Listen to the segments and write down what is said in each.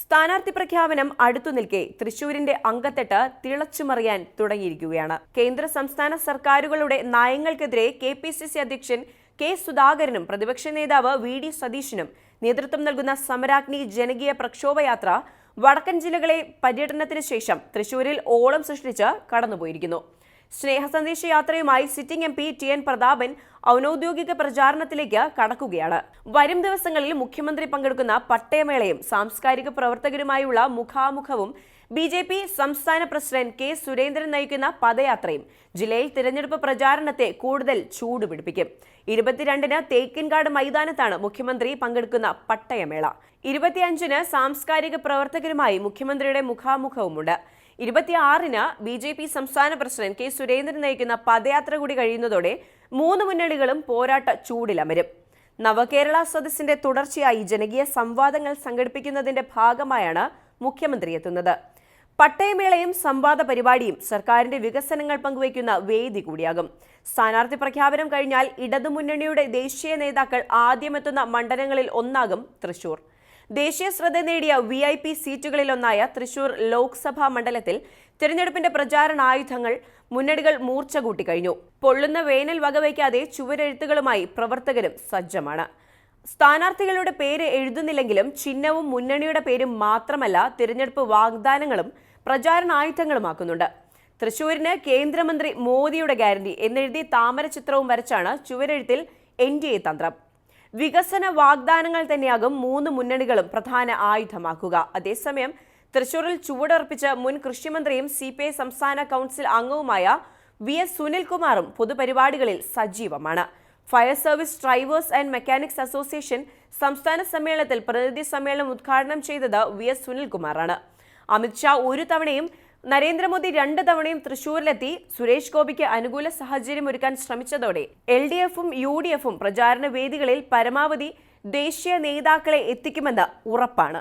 സ്ഥാനാർത്ഥി പ്രഖ്യാപനം അടുത്തു നിൽക്കെ തൃശൂരിന്റെ അങ്കത്തെട്ട് തിളച്ചുമറിയാൻ തുടങ്ങിയിരിക്കുകയാണ്. കേന്ദ്ര സംസ്ഥാന സർക്കാരുകളുടെ നയങ്ങൾക്കെതിരെ കെ പി സി സി അധ്യക്ഷൻ കെ സുധാകരനും പ്രതിപക്ഷ നേതാവ് വി ഡി സതീശനും നേതൃത്വം നൽകുന്ന സമരാഗ്നി ജനകീയ പ്രക്ഷോഭയാത്ര വടക്കൻ ജില്ലകളെ പര്യടനത്തിന് ശേഷം തൃശൂരിൽ ഓളം സൃഷ്ടിച്ച് കടന്നുപോയിരിക്കുന്നു. സ്നേഹസന്ദേശ യാത്രയുമായി sitting M P T N Prathapan ഔദ്യോഗിക പ്രചാരണത്തിലേക്ക് കടക്കുകയാണ്. വരും ദിവസങ്ങളിൽ മുഖ്യമന്ത്രി പങ്കെടുക്കുന്ന പട്ടയമേളയും സാംസ്കാരിക പ്രവർത്തകരുമായുള്ള മുഖാമുഖവും ബി ജെ പി സംസ്ഥാന പ്രസിഡന്റ് കെ സുരേന്ദ്രൻ നയിക്കുന്ന പദയാത്രയും ജില്ലയിൽ തിരഞ്ഞെടുപ്പ് പ്രചാരണത്തെ കൂടുതൽ ചൂടുപിടിപ്പിക്കും. ഇരുപത്തിരണ്ടിന് തേക്കിൻകാട് മൈതാനത്താണ് മുഖ്യമന്ത്രി പങ്കെടുക്കുന്ന പട്ടയമേള. ഇരുപത്തിയഞ്ചിന് സാംസ്കാരിക പ്രവർത്തകരുമായി മുഖ്യമന്ത്രിയുടെ മുഖാമുഖവുമുണ്ട്. ഇരുപത്തിയാറിന് ബി ജെ പി സംസ്ഥാന പ്രസിഡന്റ് കെ സുരേന്ദ്രൻ നയിക്കുന്ന പദയാത്ര കൂടി കഴിയുന്നതോടെ മൂന്ന് മുന്നണികളും പോരാട്ട ചൂടിലമരും നവകേരള സദസ്സിന്റെ തുടർച്ചയായി ജനകീയ സംവാദങ്ങൾ സംഘടിപ്പിക്കുന്നതിന്റെ ഭാഗമായാണ് മുഖ്യമന്ത്രി എത്തുന്നത്. പട്ടയമേളയും സംവാദ പരിപാടിയും സർക്കാരിന്റെ വികസനങ്ങൾ പങ്കുവയ്ക്കുന്ന വേദി കൂടിയാകും. സ്ഥാനാർത്ഥി പ്രഖ്യാപനം കഴിഞ്ഞാൽ ഇടതുമുന്നണിയുടെ ദേശീയ നേതാക്കൾ ആദ്യമെത്തുന്ന മണ്ഡലങ്ങളിൽ ഒന്നാകും തൃശൂർ. ദേശീയ ശ്രദ്ധ നേടിയ വി ഐ പി സീറ്റുകളിലൊന്നായ തൃശൂർ ലോക്സഭാ മണ്ഡലത്തിൽ തിരഞ്ഞെടുപ്പിന്റെ പ്രചാരണായുധങ്ങൾ മുന്നണികൾ മൂർച്ച കൂട്ടിക്കഴിഞ്ഞു പൊള്ളുന്ന വേനൽ വകവയ്ക്കാതെ ചുവരെഴുത്തുകളുമായി പ്രവർത്തകരും സജ്ജമാണ്. സ്ഥാനാർത്ഥികളുടെ പേര് എഴുതുന്നില്ലെങ്കിലും ചിഹ്നവും മുന്നണിയുടെ പേരും മാത്രമല്ല തിരഞ്ഞെടുപ്പ് വാഗ്ദാനങ്ങളും പ്രചാരണായുധങ്ങളുമാക്കുന്നുണ്ട് തൃശൂരിന് കേന്ദ്രമന്ത്രി മോദിയുടെ ഗ്യാരണ്ടി എന്നെഴുതി താമര ചിത്രവും വരച്ചാണ് ചുവരെഴുത്തിൽ എൻ ഡി എ തന്ത്രം. വികസന വാഗ്ദാനങ്ങൾ തന്നെയാകും മൂന്ന് മുന്നണികളും പ്രധാന ആയുധമാക്കുക. അതേസമയം തൃശൂരിൽ ചുവടുറപ്പിച്ച മുൻ കൃഷിമന്ത്രിയും സി പി ഐ സംസ്ഥാന കൗൺസിൽ അംഗവുമായ വി എസ് സുനിൽകുമാറും പൊതുപരിപാടികളിൽ സജീവമാണ്. Fire service drivers and mechanics association സംസ്ഥാന സമ്മേളനത്തിൽ പ്രതിനിധി സമ്മേളനം ഉദ്ഘാടനം ചെയ്തത് വി എസ് സുനിൽകുമാറാണ്. അമിത്ഷാ ഒരു തവണയും നരേന്ദ്രമോദി രണ്ട് തവണയും തൃശൂരിലെത്തി. സുരേഷ് ഗോപിക്ക് അനുകൂല സാഹചര്യം ഒരുക്കാൻ ശ്രമിച്ചതോടെ എൽ ഡി എഫും യു ഡി എഫും പ്രചാരണ വേദികളിൽ പരമാവധി ദേശീയ നേതാക്കളെ എത്തിക്കുമെന്ന് ഉറപ്പാണ്.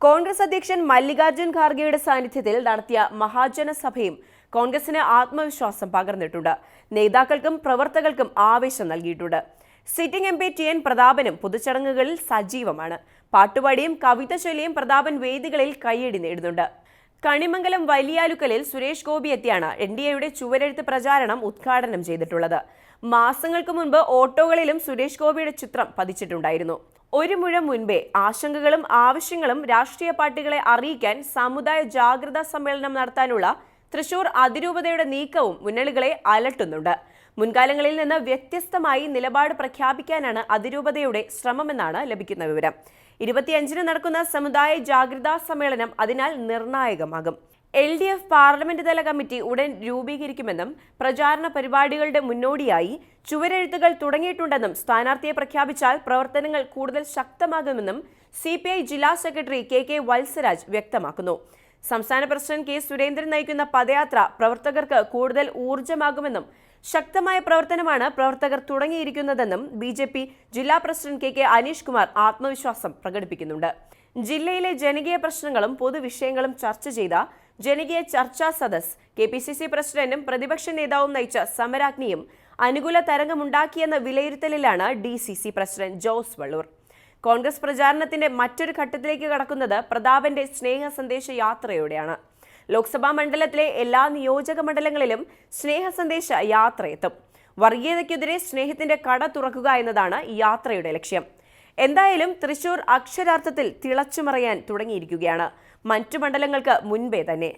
കോൺഗ്രസ് അധ്യക്ഷൻ മല്ലികാർജുൻ ഖാർഗെയുടെ സാന്നിധ്യത്തിൽ നടത്തിയ മഹാജന സഭയും കോൺഗ്രസിന് ആത്മവിശ്വാസം പകർന്നിട്ടുണ്ട്. നേതാക്കൾക്കും പ്രവർത്തകർക്കും ആവേശം നൽകിയിട്ടുണ്ട്. Sitting M P T N പ്രതാപനും പൊതുചടങ്ങുകളിൽ സജീവമാണ്. പാട്ടുപാടിയും കവിത ചൊല്ലിയും പ്രതാപൻ വേദികളിൽ കൈയടി നേടുന്നുണ്ട്. കണിമംഗലം വലിയാലുക്കലിൽ സുരേഷ് ഗോപി എത്തിയാണ് എൻ ഡി എയുടെ ചുവരെഴുത്ത് പ്രചാരണം ഉദ്ഘാടനം ചെയ്തിട്ടുള്ളത്. മാസങ്ങൾക്ക് മുൻപ് ഓട്ടോകളിലും സുരേഷ് ഗോപിയുടെ ചിത്രം പതിച്ചിട്ടുണ്ടായിരുന്നു. ഒരു മുഴം മുൻപേ ആശങ്കകളും ആവശ്യങ്ങളും രാഷ്ട്രീയ പാർട്ടികളെ അറിയിക്കാൻ സമുദായ ജാഗ്രതാ സമ്മേളനം നടത്താനുള്ള തൃശൂർ അതിരൂപതയുടെ നീക്കവും മുന്നണികളെ അലട്ടുന്നുണ്ട്. മുൻകാലങ്ങളിൽ നിന്ന് വ്യത്യസ്തമായി നിലപാട് പ്രഖ്യാപിക്കാനാണ് അതിരൂപതയുടെ ശ്രമമെന്നാണ് ലഭിക്കുന്ന വിവരം. ഇരുപത്തിയഞ്ചിന് നടക്കുന്ന സമുദായ ജാഗ്രതാ സമ്മേളനം അതിനാൽ നിർണായകമാകും. എൽ ഡി എഫ് പാർലമെന്റ് തല കമ്മിറ്റി ഉടൻ രൂപീകരിക്കുമെന്നും പ്രചാരണ പരിപാടികളുടെ മുന്നോടിയായി ചുവരെഴുത്തുകൾ തുടങ്ങിയിട്ടുണ്ടെന്നും സ്ഥാനാർത്ഥിയെ പ്രഖ്യാപിച്ചാൽ പ്രവർത്തനങ്ങൾ കൂടുതൽ ശക്തമാകുമെന്നും സി പി ഐ ജില്ലാ സെക്രട്ടറി കെ കെ വത്സരാജ് വ്യക്തമാക്കുന്നു. സംസ്ഥാന പ്രസിഡന്റ് കെ സുരേന്ദ്രൻ നയിക്കുന്ന പദയാത്ര പ്രവർത്തകർക്ക് കൂടുതൽ ഊർജമാകുമെന്നും ശക്തമായ പ്രവർത്തനമാണ് പ്രവർത്തകർ തുടങ്ങിയിരിക്കുന്നതെന്നും ബി ജെ പി ജില്ലാ president K K Aneesh Kumar ആത്മവിശ്വാസം പ്രകടിപ്പിക്കുന്നുണ്ട്. ജില്ലയിലെ ജനകീയ പ്രശ്നങ്ങളും പൊതുവിഷയങ്ങളും ചർച്ച ചെയ്ത ജനകീയ ചർച്ചാ സദസ് കെ പി സി സി പ്രസിഡന്റും പ്രതിപക്ഷ നേതാവും നയിച്ച സമരാഗ്നിയും അനുകൂല തരംഗമുണ്ടാക്കിയെന്ന വിലയിരുത്തലിലാണ് D C C president Jose Vallur. Congress പ്രചാരണത്തിന്റെ മറ്റൊരു ഘട്ടത്തിലേക്ക് കടക്കുന്നത് പ്രതാപന്റെ സ്നേഹ സന്ദേശ യാത്രയോടെയാണ്. ലോക്സഭാ മണ്ഡലത്തിലെ എല്ലാ നിയോജക മണ്ഡലങ്ങളിലും സ്നേഹ സന്ദേശ യാത്രയെത്തും. വർഗീയതയ്ക്കെതിരെ സ്നേഹത്തിന്റെ കട തുറക്കുക എന്നതാണ് യാത്രയുടെ ലക്ഷ്യം. എന്തായാലും തൃശൂർ അക്ഷരാർത്ഥത്തിൽ തിളച്ചുമറിയാൻ തുടങ്ങിയിരിക്കുകയാണ്. മറ്റു മണ്ഡലങ്ങൾക്ക് മുൻപേ തന്നെ.